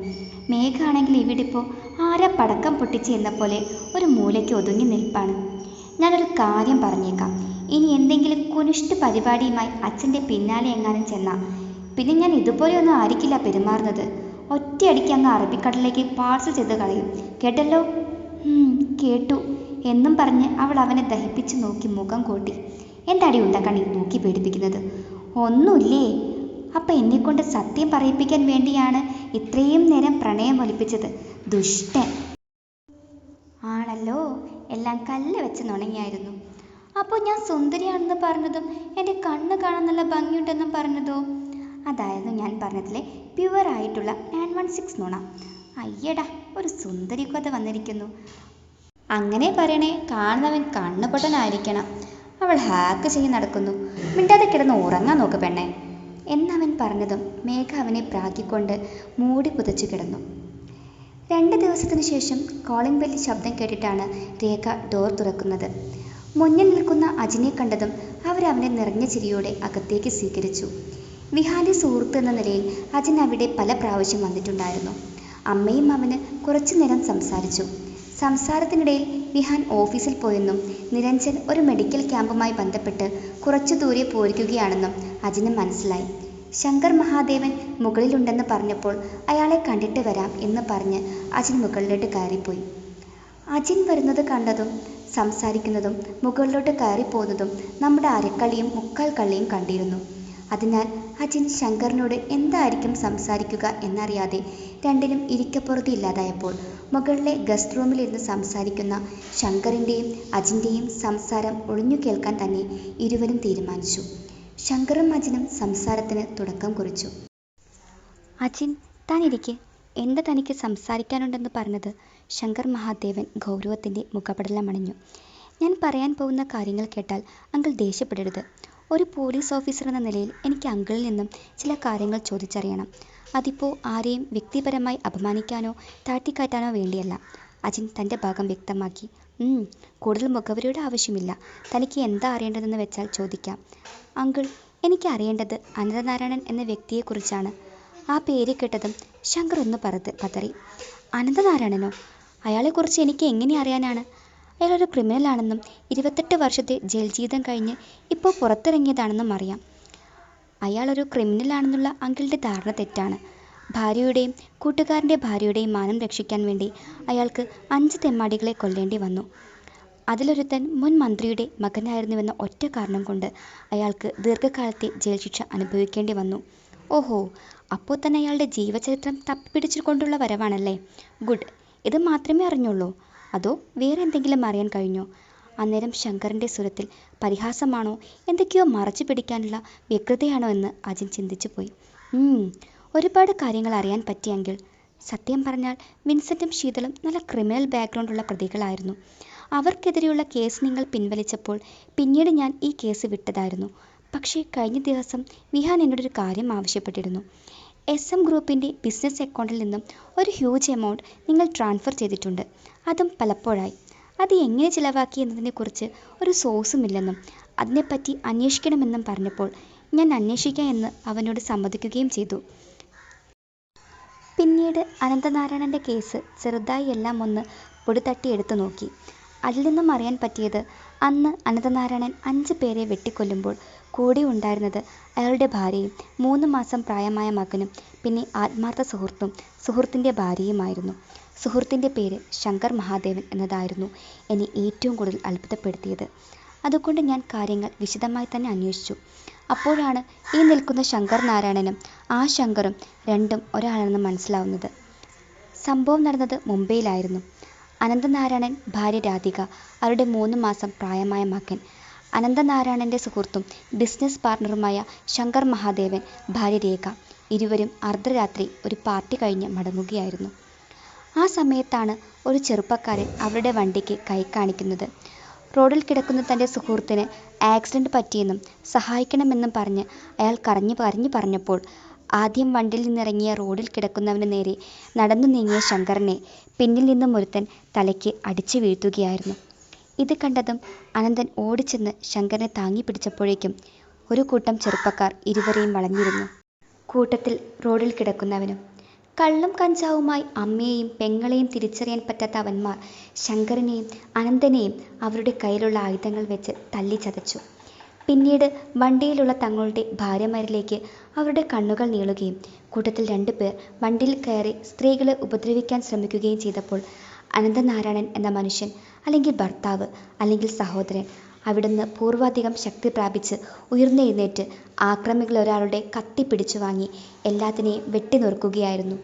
മേഘാണെങ്കിൽ ഇവിടെ ഇപ്പോൾ ആരാ പടക്കം പൊട്ടിച്ച് എന്ന പോലെ ഒരു മൂലയ്ക്ക് ഒതുങ്ങി നിൽപ്പാണ്. ഞാനൊരു കാര്യം പറഞ്ഞേക്കാം. ഇനി എന്തെങ്കിലും കുനിഷ്ട് പരിപാടിയുമായി അച്ഛന്റെ പിന്നാലെ എങ്ങാനും ചെന്നാൽ പിന്നെ ഞാൻ ഇതുപോലെയൊന്നും ആയിരിക്കില്ല പെരുമാറുന്നത്. ഒറ്റയടിക്ക് അങ്ങ് അറബിക്കടലിലേക്ക് പാഴ്സൽ ചെയ്ത് കളയും. കേട്ടല്ലോ? "ഉം, കേട്ടു. എന്നും പറഞ്ഞ് അവൾ അവനെ ദഹിപ്പിച്ച് നോക്കി മുഖം കൂട്ടി. എന്താടി കണി? നോക്കി പേടിപ്പിക്കുന്നത്. ഒന്നുമില്ലേ? അപ്പൊ എന്നെക്കൊണ്ട് സത്യം പറയിപ്പിക്കാൻ വേണ്ടിയാണ് ഇത്രയും നേരം പ്രണയം ഒലിപ്പിച്ചത് ദുഷ്ടൻ. ആണല്ലോ. എല്ലാം കല്ല് വെച്ച് നുണങ്ങിയായിരുന്നു. അപ്പോൾ ഞാൻ സുന്ദരിയാണെന്ന് പറഞ്ഞതും എന്റെ കണ്ണ് കാണാൻ നല്ല ഭംഗിയുണ്ടെന്നും പറഞ്ഞതോ? അതായിരുന്നു ഞാൻ പറഞ്ഞതിലെ പ്യുവർ ആയിട്ടുള്ള നയൻ വൺ സിക്സ് നുണ. അയ്യടാ ഒരു സുന്ദരി കഥ വന്നിരിക്കുന്നു. അങ്ങനെ പറയണേ കാണുന്നവൻ കണ്ണുപൊട്ടനായിരിക്കണം. അവൾ ഹാക്ക് ചെയ്ത് നടക്കുന്നു. മിണ്ടാതെ കിടന്ന് ഉറങ്ങാൻ നോക്ക് പെണ്ണെ. എന്നവൻ പറഞ്ഞതും മേഘ അവനെ പ്രാഗിക്കൊണ്ട് മൂടി പുതച്ചു കിടന്നു. രണ്ട് ദിവസത്തിനു ശേഷം കോളിംഗ് ബെല്ലി ശബ്ദം കേട്ടിട്ടാണ് രേഖ ഡോർ തുറക്കുന്നത്. മുന്നിൽ നിൽക്കുന്ന അജിനെ കണ്ടതും അവരവനെ നിറഞ്ഞ ചിരിയോടെ അകത്തേക്ക് സ്വീകരിച്ചു. വിഹാന്റെ സുഹൃത്ത് എന്ന നിലയിൽ അജിൻ അവിടെ പല പ്രാവശ്യം വന്നിട്ടുണ്ടായിരുന്നു. അമ്മയും അവന് കുറച്ചു നേരം സംസാരിച്ചു. സംസാരത്തിനിടയിൽ വിഹാൻ ഓഫീസിൽ പോയെന്നും നിരഞ്ജൻ ഒരു മെഡിക്കൽ ക്യാമ്പുമായി ബന്ധപ്പെട്ട് കുറച്ചു ദൂരെ പോയിരിക്കുകയാണെന്നും അജിന് മനസ്സിലായി. ശങ്കർ മഹാദേവൻ മുകളിലുണ്ടെന്ന് പറഞ്ഞപ്പോൾ അയാളെ കണ്ടിട്ട് വരാം എന്ന് പറഞ്ഞ് അജിൻ മുകളിലോട്ട് കയറിപ്പോയി. അജിൻ വരുന്നത് കണ്ടതും സംസാരിക്കുന്നതും മുകളിലോട്ട് കയറിപ്പോകുന്നതും നമ്മുടെ അരക്കളിയും മുക്കാൽ കള്ളിയും കണ്ടിരുന്നു. അതിനാൽ അജിൻ ശങ്കറിനോട് എന്തായിരിക്കും സംസാരിക്കുക എന്നറിയാതെ രണ്ടിനും ഇരിക്കപ്പുറത്ത് ഇല്ലാതായപ്പോൾ മുകളിലെ ഗസ്റ്റ് റൂമിലിരുന്ന് സംസാരിക്കുന്ന ശങ്കറിന്റെയും അജിന്റെയും സംസാരം ഒളിഞ്ഞു കേൾക്കാൻ തന്നെ ഇരുവരും തീരുമാനിച്ചു. ശങ്കറും അജിനും സംസാരത്തിന് തുടക്കം കുറിച്ചു. അജിൻ താൻ ഇരിക്കെ എന്താ തനിക്ക് സംസാരിക്കാനുണ്ടെന്ന് പറഞ്ഞത്? ശങ്കർ മഹാദേവൻ ഗൗരവത്തിന്റെ മുഖപടലമണിഞ്ഞു. ഞാൻ പറയാൻ പോകുന്ന കാര്യങ്ങൾ കേട്ടാൽ അങ്കിൾ ദേഷ്യപ്പെടരുത്. ഒരു പോലീസ് ഓഫീസർ എന്ന നിലയിൽ എനിക്ക് അങ്കിളിൽ നിന്നും ചില കാര്യങ്ങൾ ചോദിച്ചറിയണം. അതിപ്പോ ആരെയും വ്യക്തിപരമായി അപമാനിക്കാനോ താഴ്ത്തിക്കാറ്റാനോ വേണ്ടിയല്ല. അജിൻ തന്റെ ഭാഗം വ്യക്തമാക്കി. "ഉം, കൂടുതൽ മുഖവരിയുടെ ആവശ്യമില്ല. തനിക്ക് എന്താ അറിയേണ്ടതെന്ന് വെച്ചാൽ ചോദിക്കാം. അങ്കിൾ എനിക്ക് അറിയേണ്ടത് അനന്തനാരായണൻ എന്ന വ്യക്തിയെക്കുറിച്ചാണ് ആ പേര് കേട്ടതും ശങ്കർ ഒന്ന് പതറി. അനന്തനാരായണനോ? അയാളെക്കുറിച്ച് എനിക്ക് എങ്ങനെ അറിയാനാണ്? അയാളൊരു ക്രിമിനലാണെന്നും ഇരുപത്തെട്ട് വർഷത്തെ ജയിൽ ജീവിതം കഴിഞ്ഞ് ഇപ്പോൾ പുറത്തിറങ്ങിയതാണെന്നും അറിയാം. അയാളൊരു ക്രിമിനലാണെന്നുള്ള അങ്കിളുടെ ധാരണ തെറ്റാണ്. ഭാര്യയുടെയും കൂട്ടുകാരന്റെ ഭാര്യയുടെയും മാനം രക്ഷിക്കാൻ വേണ്ടി അയാൾക്ക് അഞ്ച് തെമ്മാടികളെ കൊല്ലേണ്ടി വന്നു. അതിലൊരുത്തൻ മുൻ മന്ത്രിയുടെ മകനായിരുന്നുവെന്ന ഒറ്റ കാരണം കൊണ്ട് അയാൾക്ക് ദീർഘകാലത്തെ ജയിൽ ശിക്ഷ അനുഭവിക്കേണ്ടി വന്നു. ഓഹോ അപ്പോൾ തന്നെ അയാളുടെ ജീവചരിത്രം തപ്പിപ്പിടിച്ചുകൊണ്ടുള്ള വരവാണല്ലേ? ഗുഡ്. ഇത് മാത്രമേ അറിഞ്ഞുള്ളൂ. അതോ വേറെ എന്തെങ്കിലും അറിയാൻ കഴിഞ്ഞോ? അന്നേരം ശങ്കറിന്റെ സ്വരത്തിൽ പരിഹാസമാണോ? എന്തൊക്കെയോ മറച്ചു പിടിക്കാനുള്ള വ്യഗ്രതയാണോ എന്ന് അജിൻ ചിന്തിച്ചു പോയി. ഉം, ഒരുപാട് കാര്യങ്ങൾ അറിയാൻ പറ്റിയെങ്കിൽ. സത്യം പറഞ്ഞാൽ വിൻസെന്റും ശീതളും നല്ല ക്രിമിനൽ ബാക്ക്ഗ്രൗണ്ട് ഉള്ള പ്രതികളായിരുന്നു. അവർക്കെതിരെയുള്ള കേസ് നിങ്ങൾ പിൻവലിച്ചപ്പോൾ പിന്നീട് ഞാൻ ഈ കേസ് വിട്ടതായിരുന്നു. പക്ഷേ കഴിഞ്ഞ ദിവസം വിഹാൻ എന്നോടൊരു കാര്യം ആവശ്യപ്പെട്ടിരുന്നു. എസ് എം ഗ്രൂപ്പിന്റെ ബിസിനസ് അക്കൗണ്ടിൽ നിന്നും ഒരു ഹ്യൂജ് എമൗണ്ട് നിങ്ങൾ ട്രാൻസ്ഫർ ചെയ്തിട്ടുണ്ട്. അതും പലപ്പോഴായി. അത് എങ്ങനെ ചിലവാക്കി എന്നതിനെക്കുറിച്ച് ഒരു സോഴ്സുമില്ലെന്നും അതിനെപ്പറ്റി അന്വേഷിക്കണമെന്നും പറഞ്ഞപ്പോൾ ഞാൻ അന്വേഷിക്കാം എന്ന് അവനോട് സമ്മതിക്കുകയും ചെയ്തു. പിന്നീട് അനന്തനാരായണന്റെ കേസ് ചെറുതായി എല്ലാം ഒന്ന് പൊടി തട്ടി എടുത്തു നോക്കി. അതിൽ നിന്നും അറിയാൻ പറ്റിയത് അന്ന് അനന്തനാരായണൻ അഞ്ച് പേരെ വെട്ടിക്കൊല്ലുമ്പോൾ കൂടെ ഉണ്ടായിരുന്നത് അയാളുടെ ഭാര്യയും മൂന്ന് മാസം പ്രായമായ മകനും പിന്നെ ആത്മാർത്ഥ സുഹൃത്തും സുഹൃത്തിന്റെ ഭാര്യയുമായിരുന്നു. സുഹൃത്തിന്റെ പേര് ശങ്കർ മഹാദേവൻ എന്നതായിരുന്നു എന്നെ ഏറ്റവും കൂടുതൽ അത്ഭുതപ്പെടുത്തിയത്. അതുകൊണ്ട് ഞാൻ കാര്യങ്ങൾ വിശദമായി തന്നെ അന്വേഷിച്ചു. അപ്പോഴാണ് ഈ നിൽക്കുന്ന ശങ്കർ നാരായണനും ആ ശങ്കറും രണ്ടും ഒരാളാണെന്ന് മനസ്സിലാവുന്നത്. സംഭവം നടന്നത് മുംബൈയിലായിരുന്നു. അനന്തനാരായണൻ ഭാര്യ രാധിക അവരുടെ മൂന്ന് മാസം പ്രായമായ മകൻ. അനന്തനാരായണന്റെ സുഹൃത്തും ബിസിനസ് പാർട്ണറുമായ ശങ്കർ മഹാദേവൻ ഭാര്യ രേഖ. ഇരുവരും അർദ്ധരാത്രി ഒരു പാർട്ടി കഴിഞ്ഞ് മടങ്ങുകയായിരുന്നു. ആ സമയത്താണ് ഒരു ചെറുപ്പക്കാരൻ അവരുടെ വണ്ടിക്ക് കൈ കാണിക്കുന്നത്. റോഡിൽ കിടക്കുന്ന തന്റെ സുഹൃത്തിന് ആക്സിഡന്റ് പറ്റിയെന്നും സഹായിക്കണമെന്നും പറഞ്ഞ് അയാൾ കരഞ്ഞു കരഞ്ഞു പറഞ്ഞപ്പോൾ ആദ്യം വണ്ടിയിൽ നിന്നിറങ്ങിയ റോഡിൽ കിടക്കുന്നവന് നേരെ നടന്നു നീങ്ങിയ ശങ്കറിനെ പിന്നിൽ നിന്നും ഒരുത്തൻ തലയ്ക്ക് അടിച്ചു വീഴ്ത്തുകയായിരുന്നു. ഇത് കണ്ടതും അനന്തൻ ഓടിച്ചെന്ന് ശങ്കറിനെ താങ്ങി പിടിച്ചപ്പോഴേക്കും ഒരു കൂട്ടം ചെറുപ്പക്കാർ ഇരുവരെയും വളഞ്ഞിരുന്നു. കൂട്ടത്തിൽ റോഡിൽ കിടക്കുന്നവനും കള്ളും കഞ്ചാവുമായി അമ്മയെയും പെങ്ങളെയും തിരിച്ചറിയാൻ പറ്റാത്ത അവന്മാർ ശങ്കറിനെയും അനന്തനെയും അവരുടെ കയ്യിലുള്ള ആയുധങ്ങൾ വെച്ച് തല്ലിച്ചതച്ചു പിന്നീട് വണ്ടിയിലുള്ള തങ്ങളുടെ ഭാര്യമാരിലേക്ക് അവരുടെ കണ്ണുകൾ നീളുകയും കൂട്ടത്തിൽ രണ്ടുപേർ വണ്ടിയിൽ കയറി സ്ത്രീകളെ ഉപദ്രവിക്കാൻ ശ്രമിക്കുകയും ചെയ്തപ്പോൾ അനന്തനാരായണൻ എന്ന മനുഷ്യൻ അല്ലെങ്കിൽ ഭർത്താവ് അല്ലെങ്കിൽ സഹോദരൻ അവിടുന്ന് പൂർവാധികം ശക്തി പ്രാപിച്ച് ഉയർന്നെഴുന്നേറ്റ് ആക്രമികളൊരാളുടെ കത്തി പിടിച്ചു വാങ്ങി എല്ലാത്തിനെയും വെട്ടിനുറുക്കുകയായിരുന്നു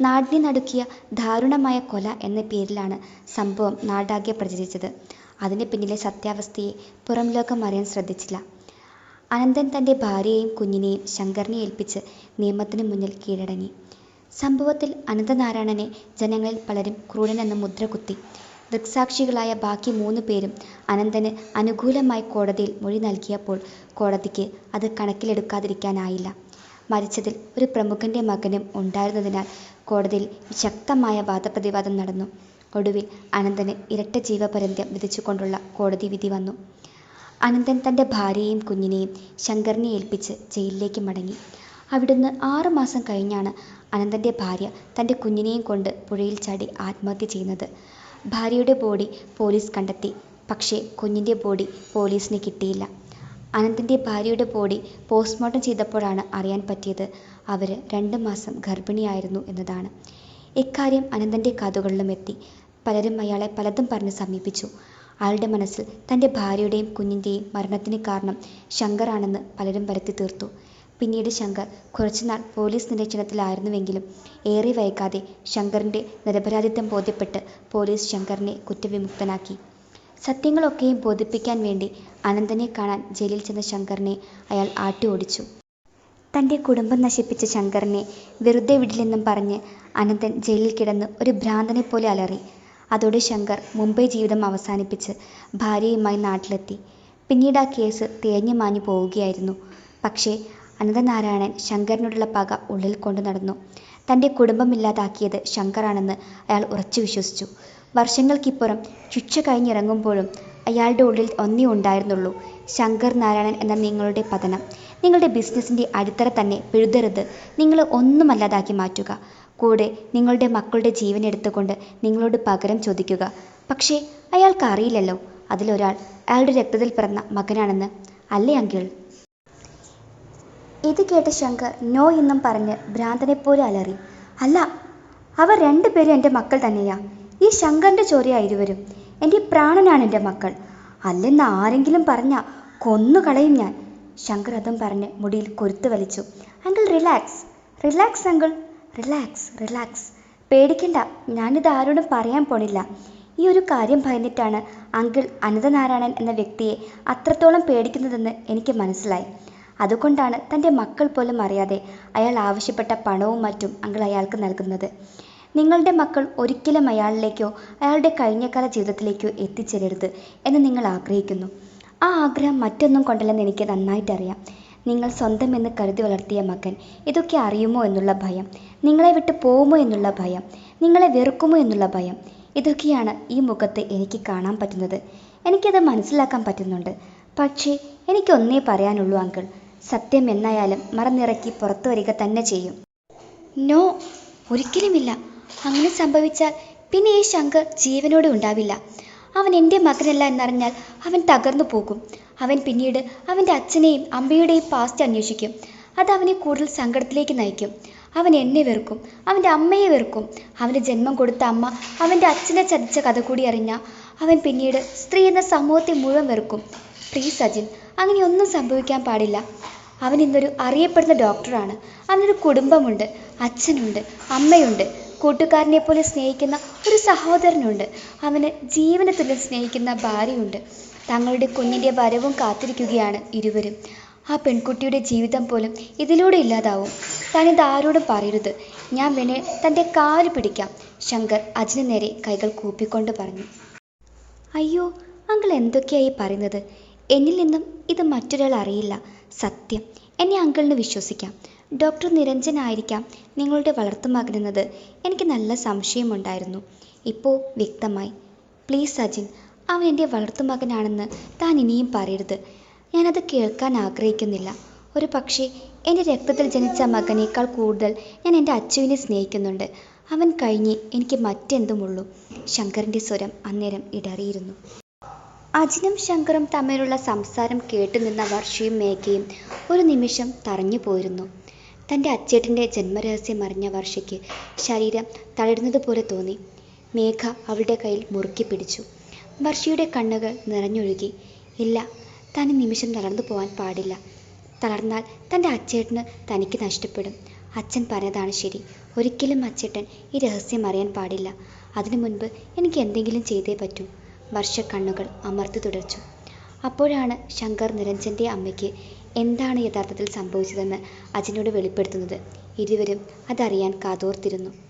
നാടിനെ നടുക്കിയ ദാരുണമായ കൊല എന്ന പേരിലാണ് സംഭവം നാടാകെ പ്രചരിച്ചത്. അതിന് പിന്നിലെ സത്യാവസ്ഥയെ പുറം ലോകം അറിയാൻ ശ്രദ്ധിച്ചില്ല. അനന്തൻ തന്റെ ഭാര്യയെയും കുഞ്ഞിനെയും ശങ്കറിനെ ഏൽപ്പിച്ച് നിയമത്തിന് മുന്നിൽ കീഴടങ്ങി. സംഭവത്തിൽ അനന്തനാരായണനെ ജനങ്ങളിൽ പലരും ക്രൂരനെന്ന് മുദ്ര കുത്തി ദൃക്സാക്ഷികളായ ബാക്കി മൂന്ന് പേരും അനന്തന് അനുകൂലമായി കോടതിയിൽ മൊഴി നൽകിയപ്പോൾ കോടതിക്ക് അത് കണക്കിലെടുക്കാതിരിക്കാനായില്ല. മരിച്ചതിൽ ഒരു പ്രമുഖന്റെ മകനും ഉണ്ടായിരുന്നതിനാൽ കോടതിയിൽ ശക്തമായ വാദപ്രതിവാദം നടന്നു. ഒടുവിൽ അനന്തന് ഇരട്ട ജീവപര്യന്തം വിധിച്ചുകൊണ്ടുള്ള കോടതി വിധി വന്നു. അനന്തൻ തന്റെ ഭാര്യയെയും കുഞ്ഞിനെയും ശങ്കറിനെ ഏൽപ്പിച്ച് ജയിലിലേക്ക് മടങ്ങി. അവിടുന്ന് ആറു മാസം കഴിഞ്ഞാണ് അനന്തന്റെ ഭാര്യ തന്റെ കുഞ്ഞിനെയും കൊണ്ട് പുഴയിൽ ചാടി ആത്മഹത്യ ചെയ്യുന്നത്. ഭാര്യയുടെ ബോഡി പോലീസ് കണ്ടെത്തി. പക്ഷേ കുഞ്ഞിന്റെ ബോഡി പോലീസിന് കിട്ടിയില്ല. അനന്തിന്റെ ഭാര്യയുടെ ബോഡി പോസ്റ്റ്മോർട്ടം ചെയ്തപ്പോഴാണ് അറിയാൻ പറ്റിയത് അവർ രണ്ട് മാസം ഗർഭിണിയായിരുന്നു എന്നതാണ്. ഇക്കാര്യം അനന്തന്റെ കാതുകളിലും എത്തി. പലരും അയാളെ പലതും പറഞ്ഞ് സമീപിച്ചു. അയാളുടെ മനസ്സിൽ തന്റെ ഭാര്യയുടെയും കുഞ്ഞിന്റെയും മരണത്തിന് കാരണം ശങ്കറാണെന്ന് പലരും വരുത്തി തീർത്തു. പിന്നീട് ശങ്കർ കുറച്ചുനാൾ പോലീസ് നിരീക്ഷണത്തിലായിരുന്നുവെങ്കിലും ഏറെ വൈകാതെ ശങ്കറിന്റെ നിരപരാധിത്വം ബോധ്യപ്പെട്ട് പോലീസ് ശങ്കറിനെ കുറ്റവിമുക്തനാക്കി. സത്യങ്ങളൊക്കെയും ബോധിപ്പിക്കാൻ വേണ്ടി അനന്തനെ കാണാൻ ജയിലിൽ ചെന്ന ശങ്കറിനെ അയാൾ ആട്ടി ഓടിച്ചു തന്റെ കുടുംബം നശിപ്പിച്ച ശങ്കറിനെ വെറുതെ വിടില്ലെന്നും പറഞ്ഞ് അനന്തൻ ജയിലിൽ കിടന്ന് ഒരു ഭ്രാന്തനെ പോലെ അലറി. അതോടെ ശങ്കർ മുംബൈ ജീവിതം അവസാനിപ്പിച്ച് ഭാര്യയുമായി നാട്ടിലെത്തി. പിന്നീട് ആ കേസ് തേഞ്ഞു മാഞ്ഞു പോവുകയായിരുന്നു. പക്ഷേ അനന്തനാരായണൻ ശങ്കരനോടുള്ള പക ഉള്ളിൽ കൊണ്ടു നടന്നു. തന്റെ കുടുംബമില്ലാതാക്കിയത് ശങ്കറാണെന്ന് അയാൾ ഉറച്ചു വിശ്വസിച്ചു. വർഷങ്ങൾക്കിപ്പുറം ശിക്ഷ കഴിഞ്ഞിറങ്ങുമ്പോഴും അയാളുടെ ഉള്ളിൽ ഒന്നേ ഉണ്ടായിരുന്നുള്ളൂ. ശങ്കർ നാരായണൻ എന്ന നിങ്ങളുടെ പതനം. നിങ്ങളുടെ ബിസിനസ്സിന്റെ അടിത്തറ തന്നെ പിഴുതരുത്. നിങ്ങൾ ഒന്നുമല്ലാതാക്കി മാറ്റുക. കൂടെ നിങ്ങളുടെ മക്കളുടെ ജീവൻ എടുത്തുകൊണ്ട് നിങ്ങളോട് പകരം ചോദിക്കുക. പക്ഷേ അയാൾക്ക് അറിയില്ലല്ലോ. അതിലൊരാൾ അയാളുടെ രക്തത്തിൽ പിറന്ന മകനാണെന്ന്. അല്ലേ അങ്കിൾ? ഇത് കേട്ട ശങ്കർ നോ എന്നും പറഞ്ഞ് ഭ്രാന്തനെപ്പോലെ അലറി. അല്ല അവർ രണ്ടുപേരും എന്റെ മക്കൾ തന്നെയാ. ഈ ശങ്കറിന്റെ ചോരയാ ഇരുവരും. എന്റെ പ്രാണനാണ് എന്റെ മക്കൾ. അല്ലെന്ന് ആരെങ്കിലും പറഞ്ഞാൽ കൊന്നുകളയും ഞാൻ. ശങ്കർ അതും പറഞ്ഞ് മുടിയിൽ കൊരുത്തു വലിച്ചു. Uncle relax. Relax uncle. Relax relax. പേടിക്കണ്ട. ഞാനിത് ആരോടും പറയാൻ പോണില്ല. ഈ ഒരു കാര്യം ഭയന്നിട്ടാണ് അങ്കിൾ അനന്തനാരായണൻ എന്ന വ്യക്തിയെ അത്രത്തോളം പേടിക്കുന്നതെന്ന് എനിക്ക് മനസ്സിലായി. അതുകൊണ്ടാണ് തന്റെ മക്കൾ പോലും അറിയാതെ അയാൾ ആവശ്യപ്പെട്ട പണവും മറ്റും അങ്കിൾ അയാൾക്ക് നൽകുന്നത്. നിങ്ങളുടെ മക്കൾ ഒരിക്കലും അയാളിലേക്കോ അയാളുടെ കഴിഞ്ഞകാല ജീവിതത്തിലേക്കോ എത്തിച്ചേരരുത് എന്ന് നിങ്ങൾ ആഗ്രഹിക്കുന്നു. ആ ആഗ്രഹം മറ്റൊന്നും കൊണ്ടല്ലെന്ന് എനിക്ക് നന്നായിട്ടറിയാം. നിങ്ങൾ സ്വന്തം എന്ന് കരുതി വളർത്തിയ മകൻ ഇതൊക്കെ അറിയുമോ എന്നുള്ള ഭയം നിങ്ങളെ വിട്ട് പോകുമോ എന്നുള്ള ഭയം നിങ്ങളെ വെറുക്കുമോ എന്നുള്ള ഭയം ഇതൊക്കെയാണ് ഈ മുഖത്ത് എനിക്ക് കാണാൻ പറ്റുന്നത്. എനിക്കത് മനസ്സിലാക്കാൻ പറ്റുന്നുണ്ട്. പക്ഷേ എനിക്കൊന്നേ പറയാനുള്ളൂ അങ്കിൾ സത്യം എന്നായാലും മറന്നിറക്കി പുറത്തു വരിക തന്നെ ചെയ്യും. നോ ഒരിക്കലുമില്ല. അങ്ങനെ സംഭവിച്ചാൽ പിന്നെ ഈ ശങ്കർ ജീവനോടെ ഉണ്ടാവില്ല. അവൻ എന്റെ മകനല്ല എന്നറിഞ്ഞാൽ അവൻ തകർന്നു പോകും. അവൻ പിന്നീട് അവന്റെ അച്ഛനെയും അമ്മയുടെയും പാസ്റ്റ് അന്വേഷിക്കും. അത് അവനെ കൂടുതൽ സങ്കടത്തിലേക്ക് നയിക്കും. അവൻ എന്നെ വെറുക്കും. അവന്റെ അമ്മയെ വെറുക്കും. അവന് ജന്മം കൊടുത്ത അമ്മ അവന്റെ അച്ഛനെ ചതിച്ച കഥ കൂടി അറിഞ്ഞ അവൻ പിന്നീട് സ്ത്രീ എന്ന സമൂഹത്തെ മുഴുവൻ വെറുക്കും. പ്ലീസ് സജിൻ അങ്ങനെ ഒന്നും സംഭവിക്കാൻ പാടില്ല. അവൻ ഇന്നൊരു അറിയപ്പെടുന്ന ഡോക്ടറാണ്. അവനൊരു കുടുംബമുണ്ട് അച്ഛനുണ്ട് അമ്മയുണ്ട്. കൂട്ടുകാരനെ പോലെ സ്നേഹിക്കുന്ന ഒരു സഹോദരനുണ്ട്. അവന് ജീവനെ സ്നേഹിക്കുന്ന ഭാര്യയുണ്ട്. തങ്ങളുടെ കുഞ്ഞിന്റെ വരവും കാത്തിരിക്കുകയാണ് ഇരുവരും. ആ പെൺകുട്ടിയുടെ ജീവിതം പോലും ഇതിലൂടെ ഇല്ലാതാവും. താനിത് ആരോടും പറയരുത്. ഞാൻ വേണേ തന്റെ കാൽ പിടിക്കാം ശങ്കർ അജിന് നേരെ കൈകൾ കൂപ്പിക്കൊണ്ട് പറഞ്ഞു. അയ്യോ അങ്കിൾ എന്തൊക്കെയായി പറയുന്നത്? എന്നിൽ നിന്നും ഇത് മറ്റൊരാൾ അറിയില്ല. സത്യം. എന്നെ അങ്കിളിന് വിശ്വസിക്കാം. ഡോക്ടർ നിരഞ്ജൻ ആയിരിക്കാം നിങ്ങളുടെ വളർത്തു വളർത്തുമകനെന്നത് എനിക്ക് നല്ല സംശയമുണ്ടായിരുന്നു. ഇപ്പോൾ വ്യക്തമായി. പ്ലീസ് സജിൻ അവൻ എന്റെ വളർത്തു വളർത്തുമകനാണെന്ന് താൻ ഇനിയും പറയരുത്. ഞാനത് കേൾക്കാൻ ആഗ്രഹിക്കുന്നില്ല. ഒരു പക്ഷേ എന്റെ രക്തത്തിൽ ജനിച്ച മകനേക്കാൾ കൂടുതൽ ഞാൻ എന്റെ അച്ചുവിനെ സ്നേഹിക്കുന്നുണ്ട്. അവൻ കഴിഞ്ഞ് എനിക്ക് മറ്റെന്തുമുള്ളൂ? ശങ്കറിന്റെ സ്വരം അന്നേരം ഇടറിയിരുന്നു. അജിനും ശങ്കറും തമ്മിലുള്ള സംസാരം കേട്ടുനിന്ന വർഷയും മേഘയും ഒരു നിമിഷം തറഞ്ഞു പോയിരുന്നു. തന്റെ അച്ചേട്ടന്റെ ജന്മരഹസ്യം അറിഞ്ഞ വർഷയ്ക്ക് ശരീരം തളരുന്നതുപോലെ തോന്നി. മേഘ അവളുടെ കയ്യിൽ മുറുക്കി പിടിച്ചു. വർഷയുടെ കണ്ണുകൾ നിറഞ്ഞൊഴുകി. ഇല്ല താൻ നിമിഷം തളർന്നു പോകാൻ പാടില്ല. തളർന്നാൽ തന്റെ അച്ചേട്ടന് തനിക്ക് നഷ്ടപ്പെടും. അച്ഛൻ പറഞ്ഞതാണ് ശരി. ഒരിക്കലും അച്ചേട്ടൻ ഈ രഹസ്യം അറിയാൻ പാടില്ല. അതിനു മുൻപ് എനിക്ക് എന്തെങ്കിലും ചെയ്തേ പറ്റൂ. വർഷ കണ്ണുകൾ അമർത്തി തുടച്ചു. അപ്പോഴാണ് ശങ്കർ നിരഞ്ജന്റെ അമ്മയ്ക്ക് എന്താണ് യഥാർത്ഥത്തിൽ സംഭവിച്ചതെന്ന് അജിനോട് വെളിപ്പെടുത്തുന്നത്. ഇരുവരും അതറിയാൻ കാതോർത്തിരുന്നു.